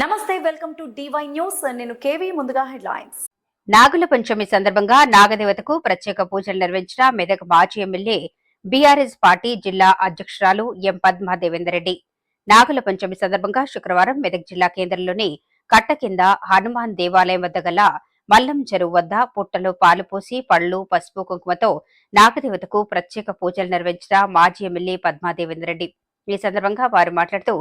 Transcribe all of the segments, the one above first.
నమస్తే welcome to DY news నేను KV ముందుగా హెడ్లైన్స్. నాగుల పంచమి సందర్భంగా నాగదేవతకు ప్రత్యేక పూజలు నిర్వహించిన మెదక్ మాజీ ఎమ్మెల్యే బీఆర్ఎస్ పార్టీ జిల్లా అధ్యక్షురాలు ఎం పద్మా రెడ్డి. నాగుల పంచమి సందర్భంగా శుక్రవారం మెదక్ జిల్లా కేంద్రంలోని కట్ట కింద హనుమాన్ దేవాలయం వద్ద గల మల్లం చెరువు వద్ద పుట్టలో పాలు పోసి పళ్ళు పసుపు కుంకుమతో నాగదేవతకు ప్రత్యేక పూజలు నిర్వహించిన మాజీ ఎమ్మెల్యే పద్మా ఈ సందర్భంగా వారు మాట్లాడుతూ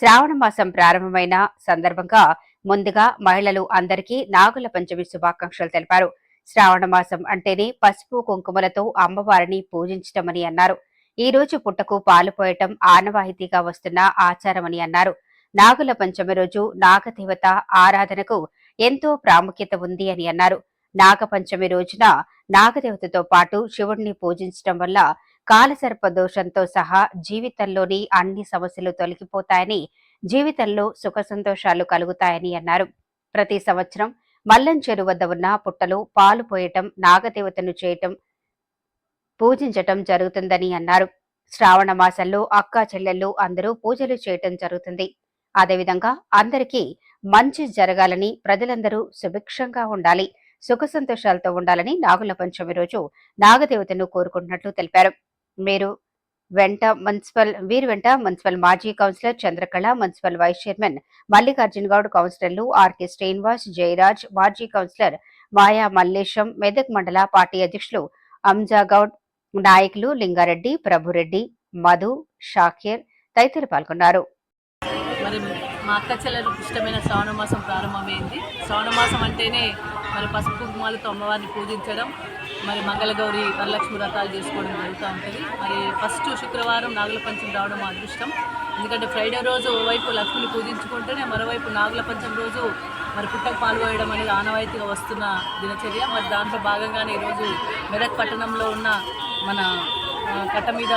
శ్రావణ మాసం ప్రారంభమైన సందర్భంగా ముందుగా మహిళలు అందరికీ నాగుల పంచమి శుభాకాంక్షలు తెలిపారు. శ్రావణ మాసం అంటేనే పసుపు కుంకుమలతో అమ్మవారిని పూజించటమని అన్నారు. ఈ రోజు పుట్టకు పాలు పోయటం ఆనవాయితీగా వస్తున్న ఆచారమని అన్నారు. నాగుల పంచమి రోజు నాగదేవత ఆరాధనకు ఎంతో ప్రాముఖ్యత ఉంది అని అన్నారు. నాగపంచమి రోజున నాగదేవతతో పాటు శివుణ్ణి పూజించటం వల్ల కాలసర్ప దోషంతో సహా జీవితంలోని అన్ని సమస్యలు తొలగిపోతాయని జీవితంలో సుఖ సంతోషాలు కలుగుతాయని అన్నారు. ప్రతి సంవత్సరం మల్లం చెరువు వద్ద ఉన్న పుట్టలో పాలు పోయటం నాగదేవతను చేయటం పూజించటం జరుగుతుందని అన్నారు. శ్రావణ మాసంలో అక్క చెల్లెళ్ళు అందరూ పూజలు చేయటం జరుగుతుంది. అదేవిధంగా అందరికీ మంచి జరగాలని ప్రజలందరూ సుభిక్షంగా ఉండాలి. సుఖ సంతోషాలతో ఉండాలని నాగుల పంచమి రోజు నాగదేవతను కోరుకుంటున్నట్లు తెలిపారు. మీరు వెంట మున్సిపల్ వీరి వెంట మున్సిపల్ మాజీ councillor Chandrakala municipal vice chairman Mallikarjuna Goud కౌన్సిలర్లు ఆర్కే శ్రీనివాస్ జయరాజ్ మాజీ కౌన్సిలర్ మాయా మల్లేశం మెదక్ మండల పార్టీ అధ్యక్షులు అంజాగౌడ్ నాయకులు లింగారెడ్డి ప్రభురెడ్డి మధు షాకీర్ తదితరులు పాల్గొన్నారు. మా అక్క చెల్లెలకు ఇష్టమైన శ్రావణ మాసం ప్రారంభమైంది. శ్రావణ మాసం అంటేనే మరి పసుపు కుంకుమాలతో అమ్మవారిని పూజించడం మరి మంగళగౌరి వరలక్ష్మి వ్రతాలు చేసుకోవడం జరుగుతూ ఉంటుంది. మరి ఫస్ట్ శుక్రవారం నాగుల పంచం రావడం మా అదృష్టం. ఎందుకంటే ఫ్రైడే రోజు ఓవైపు లక్ష్మిని పూజించుకుంటేనే మరోవైపు నాగుల పంచం రోజు మరి పుట్టకు పాల్గొయడం అనేది ఆనవాయితీగా వస్తున్న దినచర్య. మరి దాంట్లో భాగంగానే ఈరోజు మెదక్ పట్టణంలో ఉన్న మన కట్ట మీద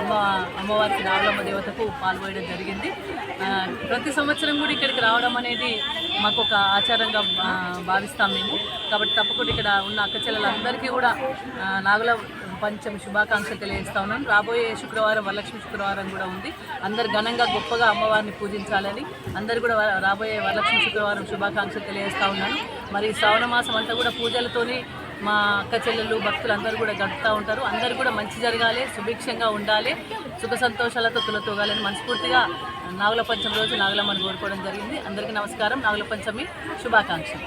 అమ్మ అమ్మవారికి నాగులమ్మ దేవతకు పాల్గొయడం జరిగింది. ప్రతి సంవత్సరం కూడా ఇక్కడికి రావడం అనేది మాకు ఒక ఆచారంగా భావిస్తాం మేము. కాబట్టి తప్పకుండా ఇక్కడ ఉన్న అక్క చెల్లెలందరికీ కూడా నాగుల పంచమి శుభాకాంక్షలు తెలియజేస్తా ఉన్నాను. రాబోయే శుక్రవారం వరలక్ష్మి శుక్రవారం కూడా ఉంది. అందరు ఘనంగా గొప్పగా అమ్మవారిని పూజించాలని అందరు కూడా రాబోయే వరలక్ష్మి శుక్రవారం శుభాకాంక్షలు తెలియజేస్తా ఉన్నాను. మరి శ్రావణ మాసం అంతా కూడా పూజలతోని మా అక్క చెల్లెలు భక్తులు అందరూ కూడా గడుపుతూ ఉంటారు. అందరూ కూడా మంచి జరగాలి సుభిక్షంగా ఉండాలి సుఖ సంతోషాలతో తులతూగాలని మనస్ఫూర్తిగా నాగుల పంచమి రోజు నాగులమ్మని కోరుకోవడం జరిగింది. అందరికీ నమస్కారం. నాగుల పంచమి శుభాకాంక్షలు.